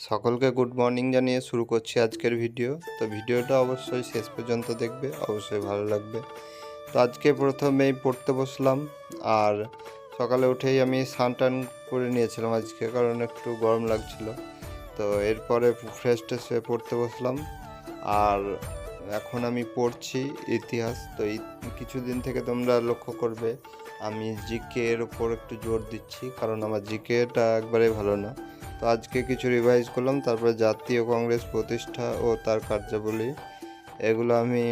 সকলকে good morning জানিয়ে শুরু করছি আজকের ভিডিও। তো ভিডিওটা অবশ্যই শেষ পর্যন্ত দেখবে, অবশ্যই ভালো লাগবে। তো আজকে প্রথমেই পড়তে বসলাম, আর সকালে উঠেই আমি স্নান টান করে নিয়েছিলাম আজকে, কারণ একটু গরম লাগছিল। তো এরপরে ফ্রেশ ট্রেশ হয়ে পড়তে বসলাম, আর এখন আমি পড়ছি ইতিহাস। তো কিছুদিন থেকে তোমরা লক্ষ্য করবে, আমি জিকে এর ওপর একটু জোর দিচ্ছি, কারণ আমার জিকেটা একবারে ভালো না। তো আজকে কিছু রিভাইজ করলাম, তারপরে জাতীয় কংগ্রেস প্রতিষ্ঠা ও তার কার্যাবলী। এগুলো আমি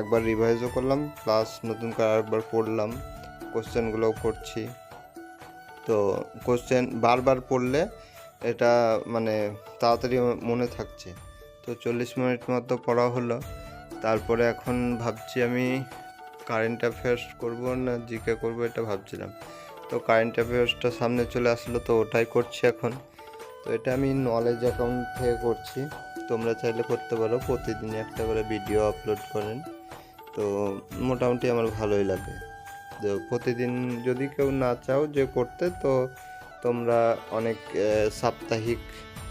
একবার রিভাইজও করলাম প্লাস নতুন করে আরেকবার পড়লাম কোশ্চেনগুলোও পড়ছি। তো কোশ্চেন বারবার পড়লে এটা মানে তাড়াতাড়ি মনে থাকছে। তো চল্লিশ মিনিট মতো পড়া হলো, তারপরে এখন ভাবছি আমি কারেন্ট অ্যাফেয়ার্স করব না জিকে করব এটা ভাবছিলাম। তো কারেন্ট অ্যাফেয়ার্সটা সামনে চলে আসলো, তো ওটাই করছি এখন। তো এটা আমি নলেজ অ্যাকাউন্ট থেকে করছি। তোমরা চাইলে করতে পারো, প্রতিদিন একটা করে ভিডিও আপলোড করেন। তো মোটামুটি আমার ভালোই লাগে। তো প্রতিদিন যদি কেউ না চাও যে করতে, তো তোমরা অনেক সাপ্তাহিক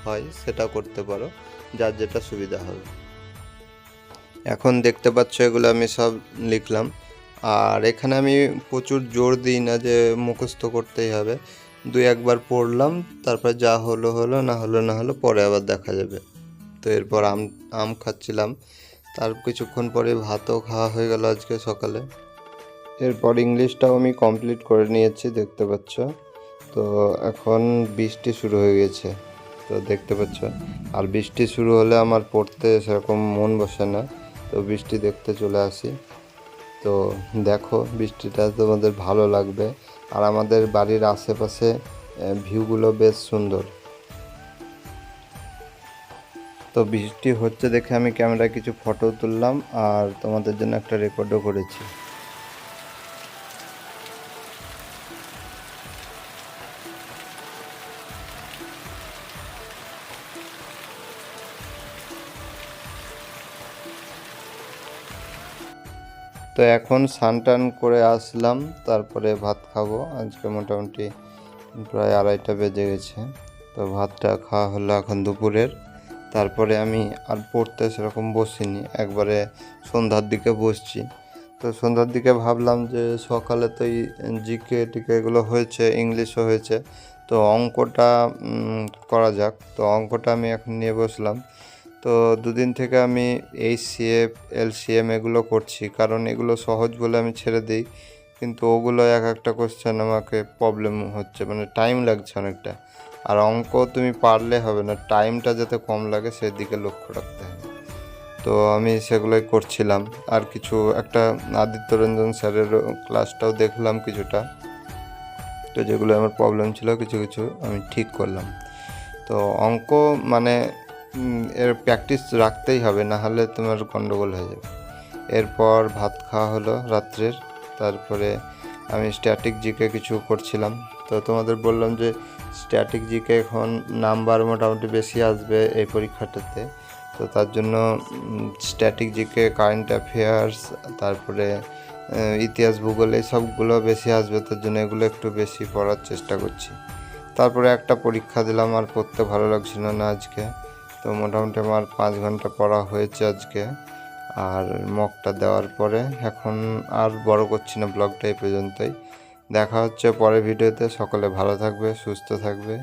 হয় সেটা করতে পারো, যার যেটা সুবিধা হবে। এখন দেখতে পাচ্ছ এগুলো আমি সব লিখলাম। আর এখানে আমি প্রচুর জোর দিই না যে মুখস্থ করতেই হবে। দুই একবার পড়লাম, তারপর যা হলো হলো, না হলো না হলো, পরে আবার দেখা যাবে। তো এরপর আম আম খাচ্ছিলাম। তার কিছুক্ষণ পরে ভাতও খাওয়া হয়ে গেল আজকে সকালে। এরপর ইংলিশটাও আমি কমপ্লিট করে নিয়েছি, দেখতে পাচ্ছ। তো এখন বৃষ্টি শুরু হয়ে গেছে, তো দেখতে পাচ্ছ। আর বৃষ্টি শুরু হলে আমার পড়তে সেরকম মন বসে না, তো বৃষ্টি দেখতে চলে আসি। তো দেখো, বৃষ্টিটা তোমাদের ভালো লাগবে। আর আমাদের বাড়ির আশেপাশে ভিউগুলো বেশ সুন্দর। তো বৃষ্টি হচ্ছে দেখে আমি ক্যামেরায় কিছু ফটো তুললাম আর তোমাদের জন্য একটা রেকর্ডও করেছি। তো এখন স্নান টান করে আসলাম, তারপরে ভাত খাব। আজকে মোটামুটি প্রায় আড়াইটা বেজে গেছে। তো ভাতটা খাওয়া হলো এখন দুপুরের। তারপরে আমি আর পড়তে সেরকম বসিনি, একবারে সন্ধ্যার দিকে বসছি। তো সন্ধ্যার দিকে ভাবলাম যে সকালে তো জিকে টিকে এগুলো হয়েছে, ইংলিশও হয়েছে। তো অঙ্কটা করা যাক। তো অঙ্কটা আমি এখন নিয়ে বসলাম। তো দুদিন থেকে আমি এই সিএফ এলসিএম এগুলো করছি। কারণ এগুলো সহজ বলে আমি ছেড়ে দিই। কিন্তু ওগুলো এক একটা কোশ্চেন আমাকে প্রবলেম হচ্ছে। মানে টাইম লাগছে অনেকটা। আর অঙ্ক তুমি পারলে হবে না। টাইমটা যাতে কম লাগে সেদিকে লক্ষ্য রাখতে হবে। তো আমি সেগুলোই করছিলাম। আর কিছু একটা আদিত্য রঞ্জন স্যারের ক্লাসটাও দেখলাম কিছুটা। তো যেগুলো আমার প্রবলেম ছিল, কিছু কিছু আমি ঠিক করলাম। তো অঙ্ক মানে এর প্র্যাকটিস রাখতেই হবে না হলে তোমার গন্ডগোল হয়ে যাবে। এরপর ভাত খাওয়া হলো রাত্রের, তারপরে আমি স্ট্যাটিক জিকে কিছু করছিলাম। তো তোমাদের বললাম যে স্ট্যাটিক জিকে এখন নাম্বার মোটামুটি বেশি আসবে এই পরীক্ষাটাতে। তো তার জন্য স্ট্যাটিক জিকে কারেন্ট অ্যাফেয়ার্স তারপরে ইতিহাস, ভূগোল এই সবগুলো বেশি আসবে, তার জন্য এগুলো একটু বেশি পড়ার চেষ্টা করছি। তারপরে একটা পরীক্ষা দিলাম, আর পড়তে ভালো লাগছিল না আজকে। তো মোটামুটি আমার পাঁচ ঘণ্টা পড়া হয়েছে আজকে। আর মকটা দেওয়ার পরে এখন আর বড় করছি না ব্লগটা এই পর্যন্তই। দেখা হচ্ছে পরের ভিডিওতে। সকলে ভালো থাকবে, সুস্থ থাকবে।